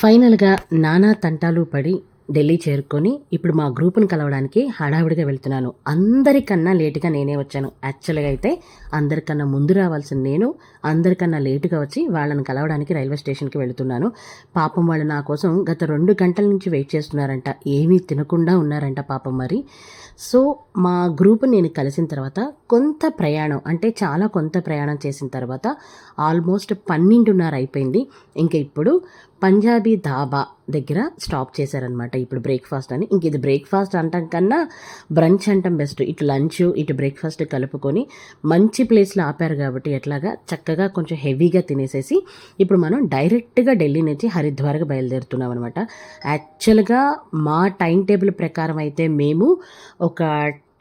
ఫైనల్గా నానా తంటాలు పడి ఢిల్లీ చేరుకొని ఇప్పుడు మా గ్రూప్ని కలవడానికి హడావిడిగా వెళ్తున్నాను. అందరికన్నా లేటుగా నేనే వచ్చాను. యాక్చువల్గా అయితే అందరికన్నా ముందు రావాల్సిన నేను అందరికన్నా లేటుగా వచ్చి వాళ్ళని కలవడానికి రైల్వే స్టేషన్కి వెళుతున్నాను. పాపం వాళ్ళు నా కోసం గత రెండు గంటల నుంచి వెయిట్ చేస్తున్నారంట. ఏమీ తినకుండా ఉన్నారంట పాపం మరి. సో మా గ్రూప్ నేను కలిసిన తర్వాత కొంత ప్రయాణం అంటే చాలా కొంత ప్రయాణం చేసిన తర్వాత ఆల్మోస్ట్ పన్నెండున్నర అయిపోయింది. ఇంకా ఇప్పుడు పంజాబీ ధాబా దగ్గర స్టాప్ చేశారనమాట ఇప్పుడు బ్రేక్ఫాస్ట్ అని. ఇంక ఇది బ్రేక్ఫాస్ట్ అంటాం కన్నా బ్రంచ్ అంటాం బెస్ట్. ఇటు లంచ్ ఇటు బ్రేక్ఫాస్ట్ కలుపుకొని మంచి ప్లేస్లో ఆపారు కాబట్టి ఎట్లాగా చక్కగా కొంచెం హెవీగా తినేసేసి ఇప్పుడు మనం డైరెక్ట్గా ఢిల్లీ నుంచి హరిద్వార్కి బయలుదేరుతున్నాం అనమాట యాక్చువల్గా మా టైం టేబుల్ ప్రకారం అయితే మేము ఒక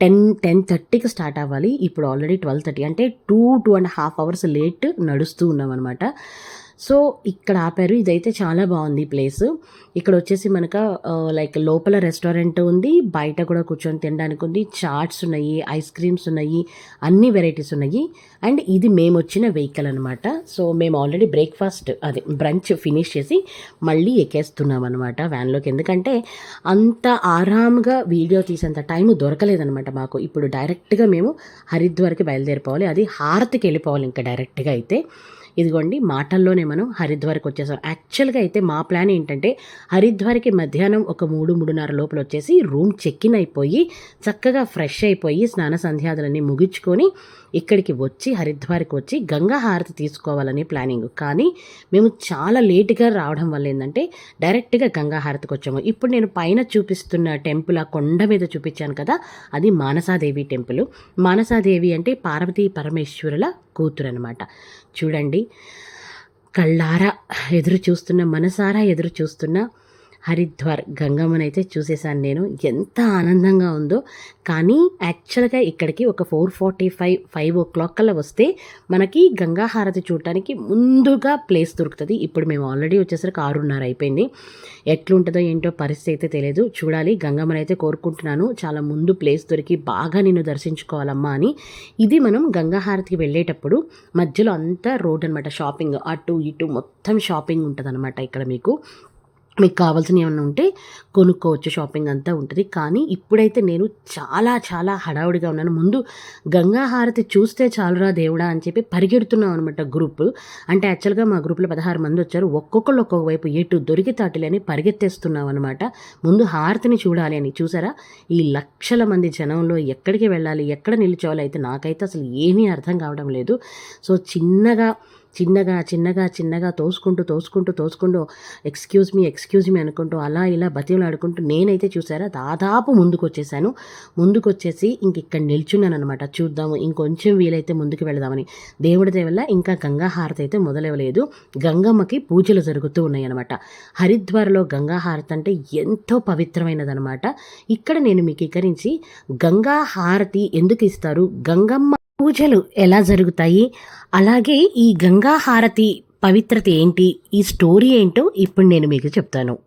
టెన్ టెన్ థర్టీకి స్టార్ట్ అవ్వాలి. ఇప్పుడు ఆల్రెడీ ట్వెల్వ్ థర్టీ అంటే two two and half hours late నడుస్తూ ఉన్నాం అనమాట సో ఇక్కడ ఆపారు. ఇదైతే చాలా బాగుంది ప్లేస్. ఇక్కడ వచ్చేసి మనకు లైక్ లోపల రెస్టారెంట్ ఉంది. బయట కూడా కూర్చొని తినడానికి ఉంది. చాట్స్ ఉన్నాయి ఐస్ క్రీమ్స్ ఉన్నాయి అన్ని వెరైటీస్ ఉన్నాయి. అండ్ ఇది మేము వచ్చిన వెహికల్ అనమాట సో మేము ఆల్రెడీ బ్రేక్ఫాస్ట్ అదే బ్రంచ్ ఫినిష్ చేసి మళ్ళీ ఎక్కేస్తున్నాం అనమాట వ్యాన్లోకి. ఎందుకంటే అంత ఆరామ్గా వీడియో తీసేంత టైం దొరకలేదనమాట మాకు. ఇప్పుడు డైరెక్ట్గా మేము హరిద్వార్కి బయలుదేరిపోవాలి. అది హారతికి వెళ్ళిపోవాలి ఇంకా డైరెక్ట్గా అయితే. ఇదిగోండి మాటల్లోనే మనం హరిద్వార్కి వచ్చేసాం. యాక్చువల్గా అయితే మా ప్లాన్ ఏంటంటే హరిద్వార్కి మధ్యాహ్నం ఒక మూడు మూడున్నర లోపల వచ్చేసి రూమ్ చెక్ ఇన్ అయిపోయి చక్కగా ఫ్రెష్ అయిపోయి స్నాన సంధ్యాదులన్నీ ముగించుకొని ఇక్కడికి వచ్చి హరిద్వార్కి వచ్చి గంగా హారతి తీసుకోవాలని ప్లానింగ్ కానీ మేము చాలా లేటుగా రావడం వల్ల ఏంటంటే డైరెక్ట్గా గంగా హారతికి వచ్చాము. ఇప్పుడు నేను పైన చూపిస్తున్న టెంపుల్ ఆ కొండ మీద చూపించాను కదా అది మానసాదేవి టెంపుల్. మానసాదేవి అంటే పార్వతీ పరమేశ్వరుల కూతురు అనమాట చూడండి. కళ్ళారా ఎదురు చూస్తున్న మనసారా ఎదురు చూస్తున్న హరిద్వార్ గంగమ్మనైతే చూసేసాను నేను. ఎంత ఆనందంగా ఉందో. కానీ యాక్చువల్గా ఇక్కడికి ఒక four forty five five o'clock కల్లా వస్తే మనకి గంగా హారతి చూడటానికి ముందుగా ప్లేస్ దొరుకుతుంది. ఇప్పుడు మేము ఆల్రెడీ వచ్చేసరికి ఆరున్నర అయిపోయింది. ఎట్లుంటుందో ఏంటో పరిస్థితి అయితే తెలియదు చూడాలి గంగమ్మనైతే కోరుకుంటున్నాను. చాలా ముందు ప్లేస్ దొరికి బాగా నిన్ను దర్శించుకోవాలమ్మా అని. ఇది మనం గంగా హారతికి వెళ్ళేటప్పుడు మధ్యలో అంతా రోడ్ అనమాట షాపింగ్ అటు ఇటు మొత్తం షాపింగ్ ఉంటుంది ఇక్కడ మీకు. మీకు కావాల్సిన ఏమైనా ఉంటే కొనుక్కోవచ్చు షాపింగ్ అంతా ఉంటుంది. కానీ ఇప్పుడైతే నేను చాలా చాలా హడావుడిగా ఉన్నాను. ముందు గంగా హారతి చూస్తే చాలురా దేవుడా అని చెప్పి పరిగెడుతున్నాం అనమాట గ్రూప్. అంటే యాక్చువల్గా మా గ్రూప్లో పదహారు మంది వచ్చారు. ఒక్కొక్కళ్ళు ఒక్కొక్క వైపు ఎటు దొరికి తాటిలని పరిగెత్తేస్తున్నాం అనమాట ముందు హారతిని చూడాలి అని. చూసారా? ఈ లక్షల మంది జనంలో ఎక్కడికి వెళ్ళాలి ఎక్కడ నిల్చోవాలి అయితే నాకైతే అసలు ఏమీ అర్థం కావడం లేదు. సో చిన్నగా చిన్నగా చిన్నగా చిన్నగా తోసుకుంటూ తోసుకుంటూ తోసుకుంటూ ఎక్స్క్యూజ్ మీ ఎక్స్క్యూజ్ మీ అనుకుంటూ అలా ఇలా బతిమలాడుకుంటూ నేనైతే చూసారా దాదాపు ముందుకు వచ్చేసాను ముందుకు వచ్చేసి ఇంక ఇక్కడ నిల్చున్నాను అనమాట చూద్దాము ఇంకొంచెం వీలైతే ముందుకు వెళదామని. దేవుడి దేవల్ల ఇంకా గంగా హారతి అయితే మొదలవ్వలేదు గంగమ్మకి పూజలు జరుగుతూ ఉన్నాయి అనమాట హరిద్వార్లో గంగా హారతి అంటే ఎంతో పవిత్రమైనదనమాట ఇక్కడ నేను మీకు ఇక్కరించి గంగా హారతి ఎందుకు ఇస్తారు? గంగమ్మ పూజలు ఎలా జరుగుతాయి? అలాగే ఈ గంగా హారతి పవిత్రత ఏంటి? ఈ స్టోరీ ఏంటో ఇప్పుడు నేను మీకు చెప్తాను.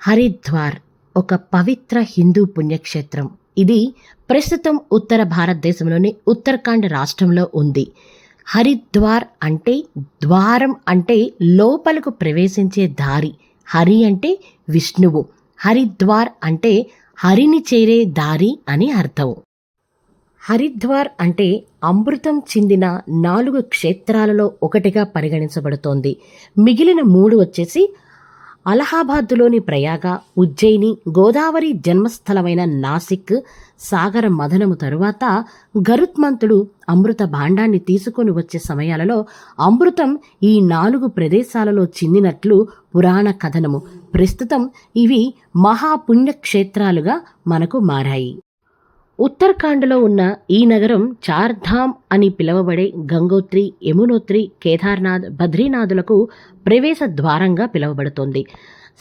హరిద్వార్ ఒక పవిత్ర హిందూ పుణ్యక్షేత్రం. ఇది ప్రస్తుతం ఉత్తర భారతదేశంలోని ఉత్తరాఖండ్ రాష్ట్రంలో ఉంది. హరిద్వార్ అంటే ద్వారం అంటే లోపలకు ప్రవేశించే దారి. హరి అంటే విష్ణువు. హరిద్వార్ అంటే హరిని చేరే దారి అని అర్థం. హరిద్వార్ అంటే అమృతం చెందిన నాలుగు క్షేత్రాలలో ఒకటిగా పరిగణించబడుతోంది. మిగిలిన మూడు వచ్చేసి అలహాబాద్లోని ప్రయాగ ఉజ్జయిని గోదావరి జన్మస్థలమైన నాసిక్ సాగర మదనము తరువాత గరుత్మంతుడు అమృత భాండాన్ని తీసుకొని వచ్చే సమయాలలో అమృతం ఈ నాలుగు ప్రదేశాలలో చెందినట్లు పురాణ కథనము. ప్రస్తుతం ఇవి మహాపుణ్యక్షేత్రాలుగా మనకు మారాయి. ఉత్తరాఖండ్లో ఉన్న ఈ నగరం చార్ధామ్ అని పిలువబడే గంగోత్రి యమునోత్రి కేదార్నాథ్ బద్రీనాథులకు ప్రవేశ ద్వారంగా పిలువబడుతోంది.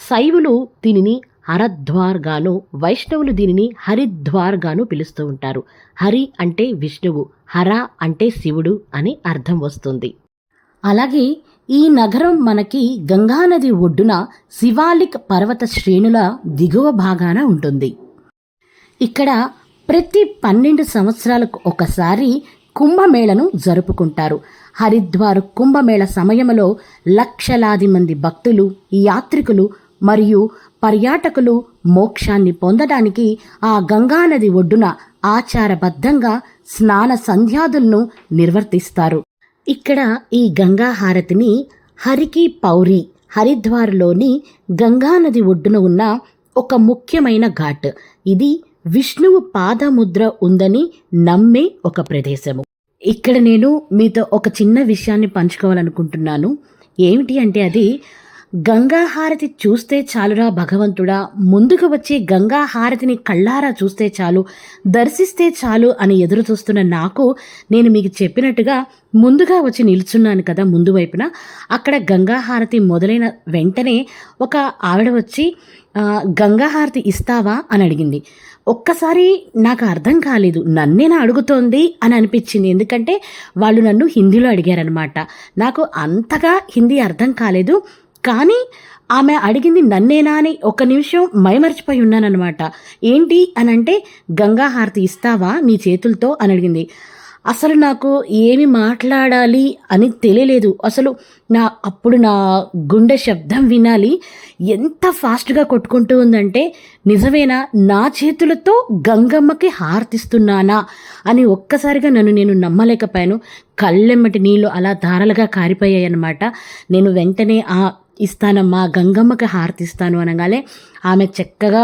శైవులు దీనిని హరద్వార్ గాను వైష్ణవులు దీనిని హరిద్వార్ గాను పిలుస్తూ ఉంటారు. హరి అంటే విష్ణువు హర అంటే శివుడు అని అర్థం వస్తుంది. అలాగే ఈ నగరం మనకి గంగానది ఒడ్డున శివాలిక్ పర్వత శ్రేణుల దిగువ భాగాన ఉంటుంది. ఇక్కడ ప్రతి పన్నెండు సంవత్సరాలకు ఒకసారి కుంభమేళను జరుపుకుంటారు. హరిద్వార్ కుంభమేళ సమయంలో లక్షలాది మంది భక్తులు యాత్రికులు మరియు పర్యాటకులు మోక్షాన్ని పొందడానికి ఆ గంగానది ఒడ్డున ఆచారబద్ధంగా స్నాన సంధ్యాదులను నిర్వర్తిస్తారు. ఇక్కడ ఈ గంగా హారతిని హరికి పౌరి హరిద్వార్లోని గంగానది ఒడ్డున ఉన్న ఒక ముఖ్యమైన ఘాట్. ఇది విష్ణువు పాదముద్ర ఉందని నమ్మే ఒక ప్రదేశము. ఇక్కడ నేను మీతో ఒక చిన్న విషయాన్ని పంచుకోవాలనుకుంటున్నాను. ఏమిటి అంటే అది గంగా హారతి చూస్తే చాలురా భగవంతుడా. ముందుకు వచ్చి గంగా హారతిని కళ్ళారా చూస్తే చాలు దర్శిస్తే చాలు అని ఎదురు చూస్తున్న నాకు నేను మీకు చెప్పినట్టుగా ముందుగా వచ్చి నిల్చున్నాను కదా ముందు వైపున. అక్కడ గంగా హారతి మొదలైన వెంటనే ఒక ఆవిడ వచ్చి గంగాహారతి గంగా హారతి ఇస్తావా? అని అడిగింది. ఒక్కసారి నాకు అర్థం కాలేదు. నన్నేనా అడుగుతోంది అని అనిపించింది. ఎందుకంటే వాళ్ళు నన్ను హిందీలో అడిగారనమాట నాకు అంతగా హిందీ అర్థం కాలేదు. కానీ ఆమె అడిగింది నన్నేనా అని ఒక నిమిషం మైమర్చిపోయి ఉన్నానన్నమాట. ఏంటి అని అంటే గంగా హారతి ఇస్తావా నీ చేతులతో? అని అడిగింది. అసలు నాకు ఏమి మాట్లాడాలి అని తెలియలేదు. అసలు నా అప్పుడు నా గుండె శబ్దం వినాలి. ఎంత ఫాస్ట్గా కొట్టుకుంటూ ఉందంటే నిజమేనా నా చేతులతో గంగమ్మకి హారతిస్తున్నానా? అని ఒక్కసారిగా నన్ను నేను నమ్మలేకపోయాను. కళ్ళెమ్మటి నీళ్ళు అలా ధారలుగా కారిపోయాయి అన్నమాట నేను వెంటనే ఆ ఇస్తానమ్మా గంగమ్మకి హారతిస్తాను అనగానే ఆమె చక్కగా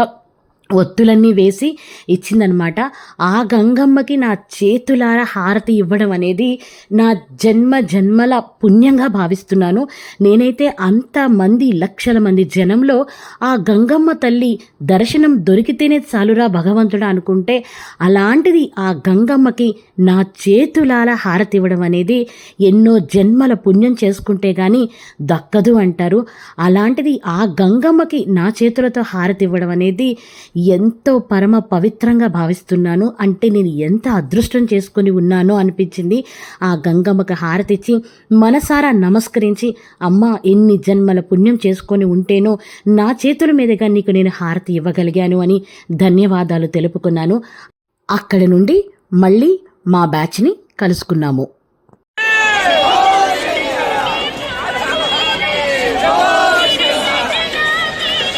ఒత్తులన్నీ వేసి ఇచ్చిందనమాట ఆ గంగమ్మకి నా చేతులార హారతి ఇవ్వడం అనేది నా జన్మ జన్మల పుణ్యంగా భావిస్తున్నాను. నేనైతే అంతమంది లక్షల మంది జనంలో ఆ గంగమ్మ తల్లి దర్శనం దొరికితేనే చాలురా భగవంతుడా అనుకుంటే అలాంటిది ఆ గంగమ్మకి నా చేతులార హారతి ఇవ్వడం అనేది ఎన్నో జన్మల పుణ్యం చేసుకుంటే కానీ దక్కదు అంటారు. అలాంటిది ఆ గంగమ్మకి నా చేతులతో హారతి ఇవ్వడం అనేది ఎంతో పరమ పవిత్రంగా భావిస్తున్నాను. అంటే నేను ఎంత అదృష్టం చేసుకొని ఉన్నానో అనిపించింది. ఆ గంగమ్మకి హారతిచ్చి మనసారా నమస్కరించి అమ్మ ఎన్ని జన్మల పుణ్యం చేసుకొని ఉంటేనో నా చేతుల మీదుగా నీకు నేను హారతి ఇవ్వగలిగాను అని ధన్యవాదాలు తెలుపుకున్నాను. అక్కడి నుండి మళ్ళీ మా బ్యాచ్ని కలుసుకున్నాము.